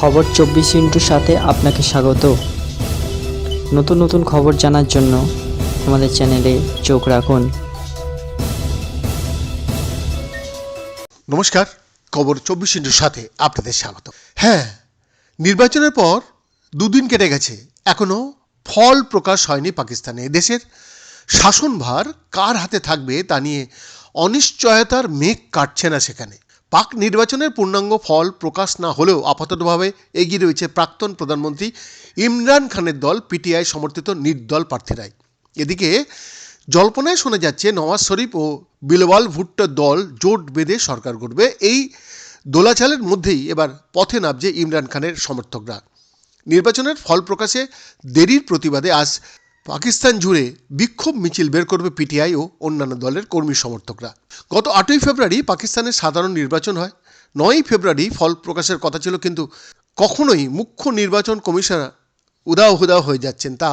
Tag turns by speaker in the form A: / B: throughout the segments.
A: খবর চব্বিশ ইন্টুর সাথে আপনাকে স্বাগত। নতুন নতুন খবর জানার জন্য আমাদের চ্যানেলে চোখ রাখুন।
B: নমস্কার, খবর চব্বিশ ইন্টুর সাথে আপনাদের স্বাগত। হ্যাঁ নির্বাচনের পর দুদিন কেটে গেছে এখনও ফল প্রকাশ হয়নি পাকিস্তানে। দেশের শাসনভার কার হাতে থাকবে তা নিয়ে অনিশ্চয়তার মেঘ কাটছে না সেখানে। পাক নির্বাচনের পূর্ণাঙ্গ ফল প্রকাশ না হলেও আপাততভাবে এগিয়ে রয়েছে প্রাক্তন প্রধানমন্ত্রী ইমরান খানের দল, পিটিআই সমর্থিত নির্দল প্রার্থীরাই। এদিকে জল্পনায় শোনা যাচ্ছে, নওয়াজ শরীফ ও বিলওয়াল ভুট্টোর দল জোট বেঁধে সরকার গড়বে। এই দোলাচালের মধ্যেই এবার পথে নামছে ইমরান খানের সমর্থকরা। নির্বাচনের ফল প্রকাশে দেরির প্রতিবাদে আজ পাকিস্তান জুড়ে বিক্ষোভ মিছিল বের করবে পিটিআই ও অন্যান্য দলের কর্মী সমর্থকরা। গত আটই ফেব্রুয়ারি পাকিস্তানের সাধারণ নির্বাচন হয়। নয়ই ফেব্রুয়ারি ফল প্রকাশের কথা ছিল, কিন্তু কখনোই মুখ্য নির্বাচন কমিশনার উদাও হুদাও হয়ে যাচ্ছেন। তা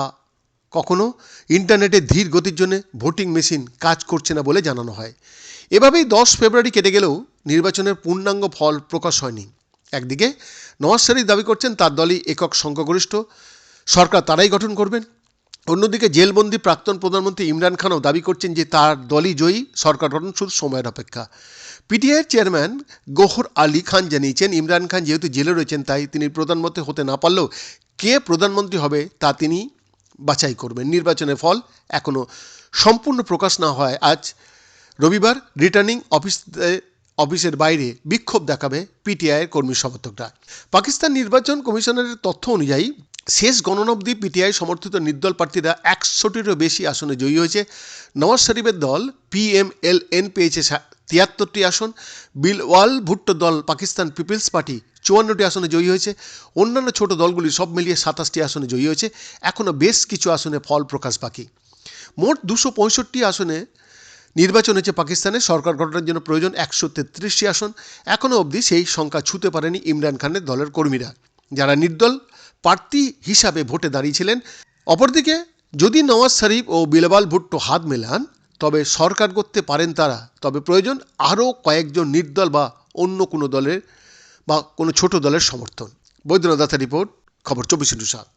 B: কখনো ইন্টারনেটে ধীর গতির জন্য ভোটিং মেশিন কাজ করছে না বলে জানানো হয়। এভাবেই দশ ফেব্রুয়ারি কেটে গেলেও নির্বাচনের পূর্ণাঙ্গ ফল প্রকাশ হয়নি। একদিকে নওয়াজ শরীফ দাবি করছেন, তার দলই একক সংখ্যাগরিষ্ঠ। সরকার তারাই গঠন করবেন। অন্যদিকে জেলবন্দি প্রাক্তন প্রধানমন্ত্রী ইমরান খানও দাবি করছেন যে তার দলই জয়ী, সরকার গঠন শুধু সময়ের অপেক্ষা। পিটিআইয়ের চেয়ারম্যান গোহর আলী খান জানিয়েছেন, ইমরান খান যেহেতু জেলে রয়েছেন, তাই তিনি প্রধানমন্ত্রী হতে না পারলেও কে প্রধানমন্ত্রী হবে তা তিনি বাছাই করবেন। নির্বাচনের ফল এখনও সম্পূর্ণ প্রকাশ না হয় আজ রবিবার রিটার্নিং অফিস, অফিসের বাইরে বিক্ষোভ দেখাবে পিটিআইয়ের কর্মী সমর্থকরা। পাকিস্তান নির্বাচন কমিশনের তথ্য অনুযায়ী শেষ গণনা অবধি পিটিআই সমর্থিত নির্দল প্রার্থীরা একশোটিরও বেশি আসনে জয়ী হয়েছে। নওয়াজ শরীফের দল পিএমএলএন পেয়েছে তিয়াত্তরটি আসন। বিলওয়াল ভুট্টো দল পাকিস্তান পিপলস পার্টি চুয়ান্নটি আসনে জয়ী হয়েছে। অন্যান্য ছোট দলগুলি সব মিলিয়ে সাতাশটি আসনে জয়ী হয়েছে। এখনও বেশ কিছু আসনে ফল প্রকাশ বাকি। মোট দুশো পঁয়ষট্টি আসনে নির্বাচন হয়েছে পাকিস্তানে সরকার গঠনের জন্য প্রয়োজন একশো তেত্রিশটি আসন। এখনও অবধি সেই সংখ্যা ছুতে পারেনি ইমরান খানের দলের কর্মীরা। যারা নির্দল প্রার্থী হিসাবে ভোটে দাঁড়িয়েছিলেন। অপরদিকে, যদি নওয়াজ শরীফ ও বিলবাল ভুট্টো হাত মেলান, তবে সরকার করতে পারেন তারা। তবে প্রয়োজন আরও কয়েকজন নির্দল বা অন্য কোনো দলের বা কোনো ছোট দলের সমর্থন। বৈদ্যনাথ দাতা রিপোর্ট, খবর চব্বিশ ইন্টু সাত।